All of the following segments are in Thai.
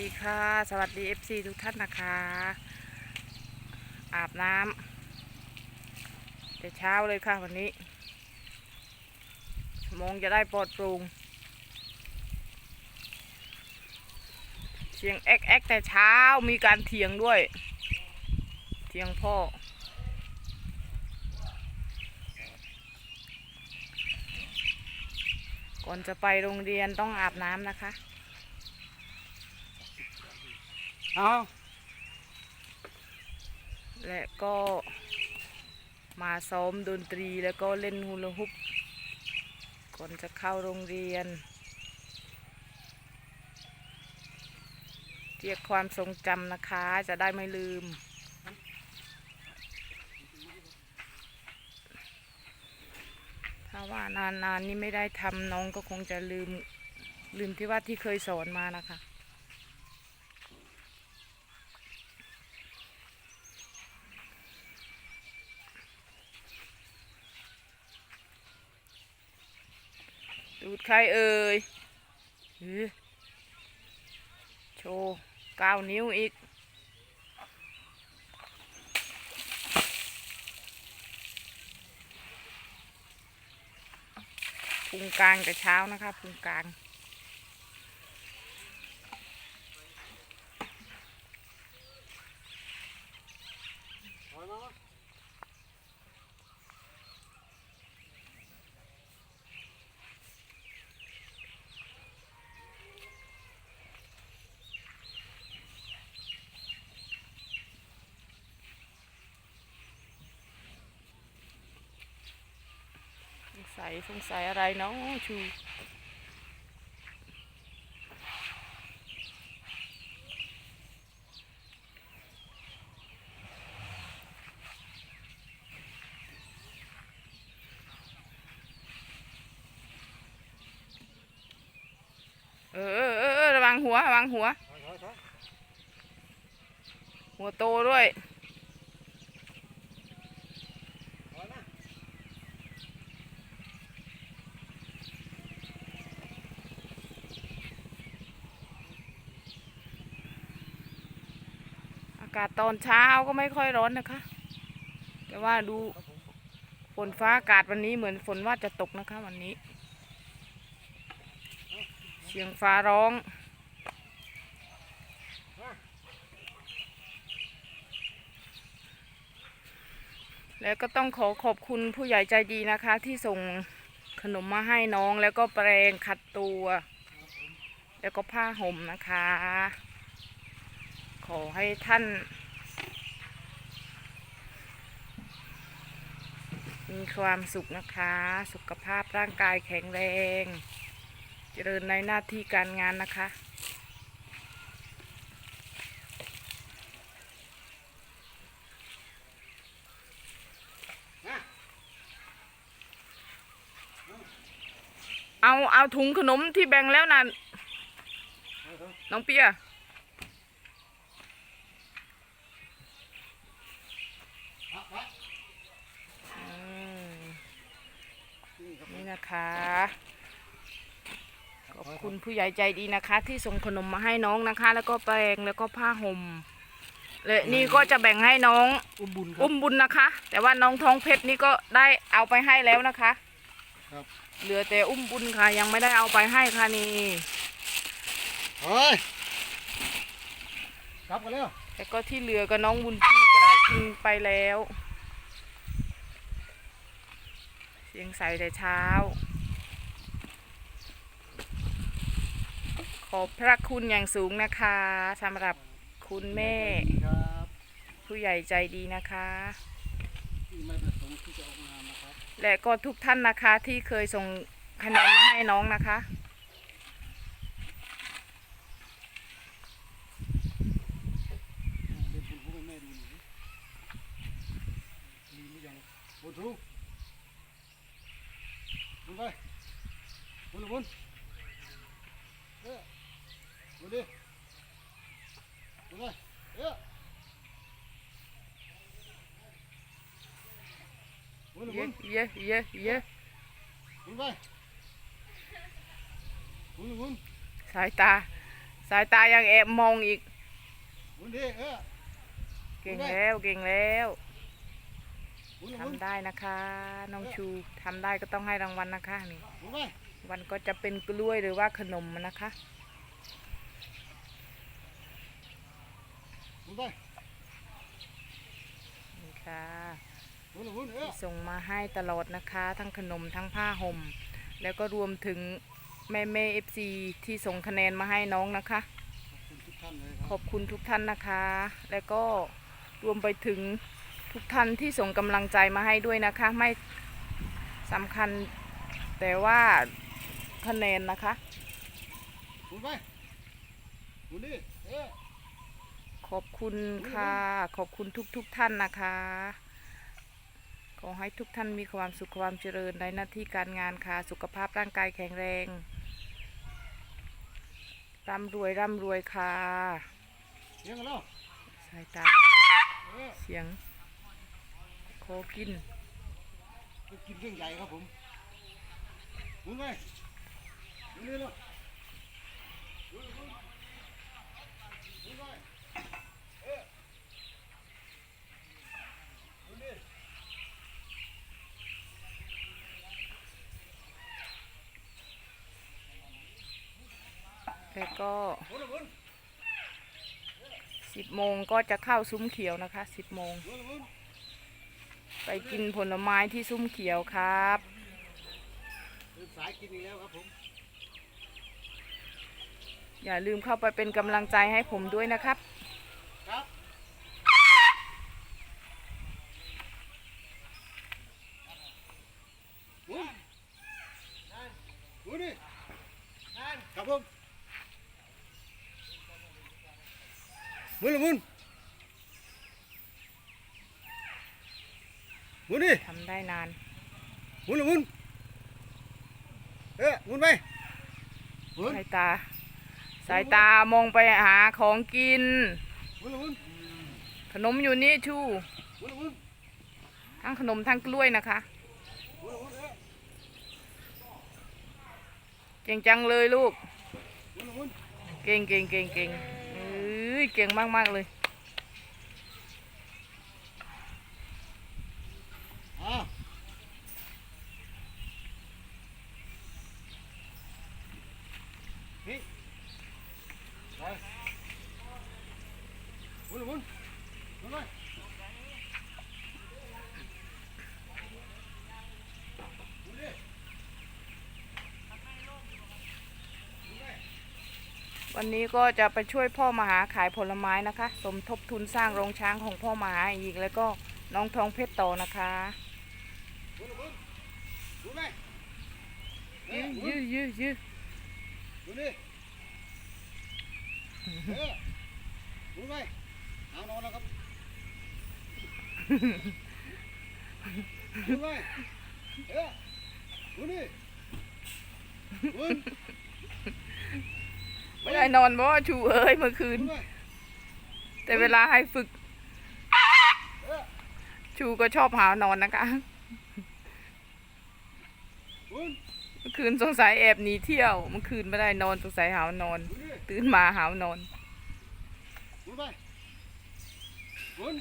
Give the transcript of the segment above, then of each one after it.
ดีค่ะ สวัสดี FC ทุกท่านนะคะ อาบน้ำแต่เช้าเลยค่ะวันนี้สมงจะได้ปลอดโปร่งเสียงแอ๊กแอ๊กแต่เช้ามีการเถียงด้วย เถียงพ่อก่อนจะไปโรงเรียนต้องอาบน้ำนะคะ เอาและก็มาซ้อมดนตรีแล้วก็เล่นฮูลาฮุปก่อนจะเข้าโรงเรียน เรียกความทรงจำนะคะจะได้ไม่ลืม ถ้าว่านานๆนี่ไม่ได้ทำน้องก็คงจะลืม ลืมที่ว่าที่เคยสอนมานะคะ ดูดใครเอ่ยโชว์เก้านิ้วอีก พุงกลางแต่เช้านะคะพุงกลาง ถอยมามา สัยสงสัยอะไรเนาะชูเออเออระวังหัวระวังหัว หัวโตด้วย ถอยมา อากาศตอนเช้าก็ไม่ค่อยร้อนนะคะ แต่ว่าดูฝนฟ้าอากาศวันนี้เหมือนฝนว่าจะตกนะคะวันนี้ เสียงฟ้าร้อง แล้วก็ต้องขอขอบคุณผู้ใหญ่ใจดีนะคะ ที่ส่งขนมมาให้น้องแล้วก็แปรงขัดตัว แล้วก็ผ้าห่มนะคะ อให้ท่าน มีความสุขนะคะ สุขภาพร่างกายแข็งแรง เจริญในหน้าที่การงานนะคะเอา เอาถุงขนมที่แบ่งแล้วนะถอยถอยน้องเปีย อะไป อืม นี่ครับนี่นะคะ ขอบถอยคุณผู้ใหญ่ใจดีนะคะ ที่ส่งขนมมาให้น้องนะคะ แล้วก็แปรงแล้วก็ผ้าห่มและนี่ก็จะแบ่งให้น้องอุ้มบุญครับอุ้มบุญนะคะ แต่ว่าน้องท้องเพชรนี่ก็ได้เอาไปให้แล้วนะคะครับเหลือแต่อุ้มบุญค่ะ ยังไม่ได้เอาไปให้ค่ะนี่เฮ้ยกลับกันแล้วแล้วก็ที่เหลือก็น้องบุญพีก็ได้กินไปแล้ว เสี ยงใสแต่เช้า ขอบพระคุณอย่างสูงนะคะสำหรับคุณแม่ครับผู้ใหญ่ใจดีนะคะที่ไม่ประสงค์ที่จะออกมานะครับและก็ทุกท่านนะคะที่เคยส่งคะแนนมาให้น้องนะคะอ่ าเล่นบุญผู้เป็นแม่ดูหน่อยดิลืมหรือยังบุญทูบุญไปบุญบุญเออบุญดิบุญไปเออบุญ เย บุ อะ ญ เยอะเยอะเยอะ บุญไปบุญบุญ สายตา ส ายตายังแอบมองอีก หมุนดิเออ เก่งแล้วเก่งแล้ว หมุนหมุน ทำได้นะคะน้องชูทำได้ก็ต้องให้รางวัลนะคะนี่หมุนไปวันก็จะเป็นกล้วยหรือว่าขนมนะคะหมุนไปนี่ค่ะหมุนหมุนเออที่ส่งมาให้ตลอดนะคะ ทั้งขนมทั้งผ้าห่ม แล้วก็รวมถึงแม่แม่เอฟซีที่ส่งคะแนนมาให้น้องนะคะ ขอบคุณทุกท่านเลยครับขอบคุณทุกท่านนะคะ แล้วก็รวมไปถึง ทุกท่านที่ส่งกำลังใจมาให้ด้วยนะคะ ไม่สำคัญแต่ว่าคะแนนนะคะหมุนไปหมุนดิเออขอบคุณค่ะ ขอบคุณทุกทุกๆท่านนะคะ ขอให้ทุกท่านมีความสุขความเจริญในหน้าที่การงานค่ะ สุขภาพร่างกายแข็งแรงร่ำรวยร่ำรวยค่ะ เสียงกันแล้วสายตาเออเสียง โคกินจะกินเครื่องใหญ่ครับผมหมุนไปหมุนดิลูกหมุนหมุนหมุนไปเออหมุนดิแล้วก็หมุนหมุนสิบโมงก็จะเข้าซุ้มเขียวนะคะสิบโมง หมุนหมุน ไปกินผลไม้ที่ซุ้มเขียวครับเป็นสายกินอีกแล้วครับผม อย่าลืมเข้าไปเป็นกำลังใจให้ผมด้วยนะครับ ครับหมุนหมุนดิครับผมหมุนเลยหมุน หมุนดิทำได้นาน หมุนเลยหมุนเออหมุนไปหมุนสายตา สายตามองไปหาของกิน หมุนเลยหมุนขนมอยู่นี่ชูหมุนเลยหมุนทั้งขนมทั้งกล้วยนะคะหมุนเลยหมุนเออเก่งจังเลยลูก หมุนเลยหมุนเก่งเก่งเก่งเก่งเอ้ยเก่งมากมากๆเลย อ้าวนี่ไปหมุนเลยหมุนหมุนไปหมุนดิ วันนี้ก็จะไปช่วยพ่อมหาขายผลไม้นะคะ สมทบทุนสร้างโรงช้างของพ่อมหาอีกแล้วก็น้องทองเพชรต่อนะคะหมุนเลยหมุนหมุนไปเอยือหมุยืนยืยืหมุนดิเออหมุนไปเอานอนแล้วครับหมุนไปเออหมุนดิหมุน ไม่ได้นอนเพราะว่ชูเอ้ยเมื่อคืน แต่เวลาให้ฝึก ชูก็ชอบหาวนอนนะคะเมื่อคืนสงสัยแอบหนีเที่ยวเมื่อคืนไม่ได้นอนสงสัยหาวนอน ตื่นมาหาวนอนหมุนไปหมุน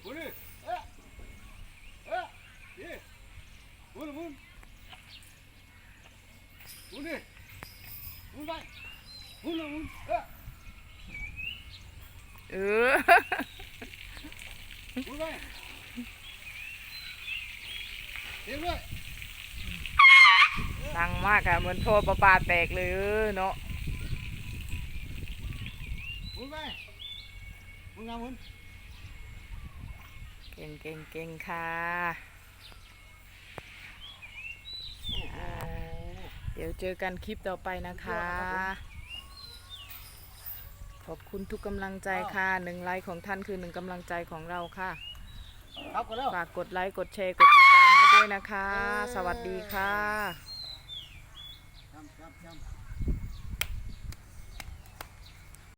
หมุนดิเออเออดิหมุนหมุนหมุนดิหมุนไปหมุนเลยหมุนเออ เออ หมุนไปเสียงด้วย ดังมากอะเหมือนโทรประปาแตกเลยเออเนาะหมุนไปหมุนงามหมุนเก่งเก่งเก่งค่ะโอ้โหเดี๋ยวเจอกันคลิปต่อไปนะคะ ขอบคุณทุกกำลังใจค่ะหนึ่งไลค์ของท่านคือหนึ่งกำลังใจของเราค่ะครับกันแล้วฝากกดไลค์ กดแชร์ กดติดตามให้ด้วยนะคะ สวัสดีค่ะ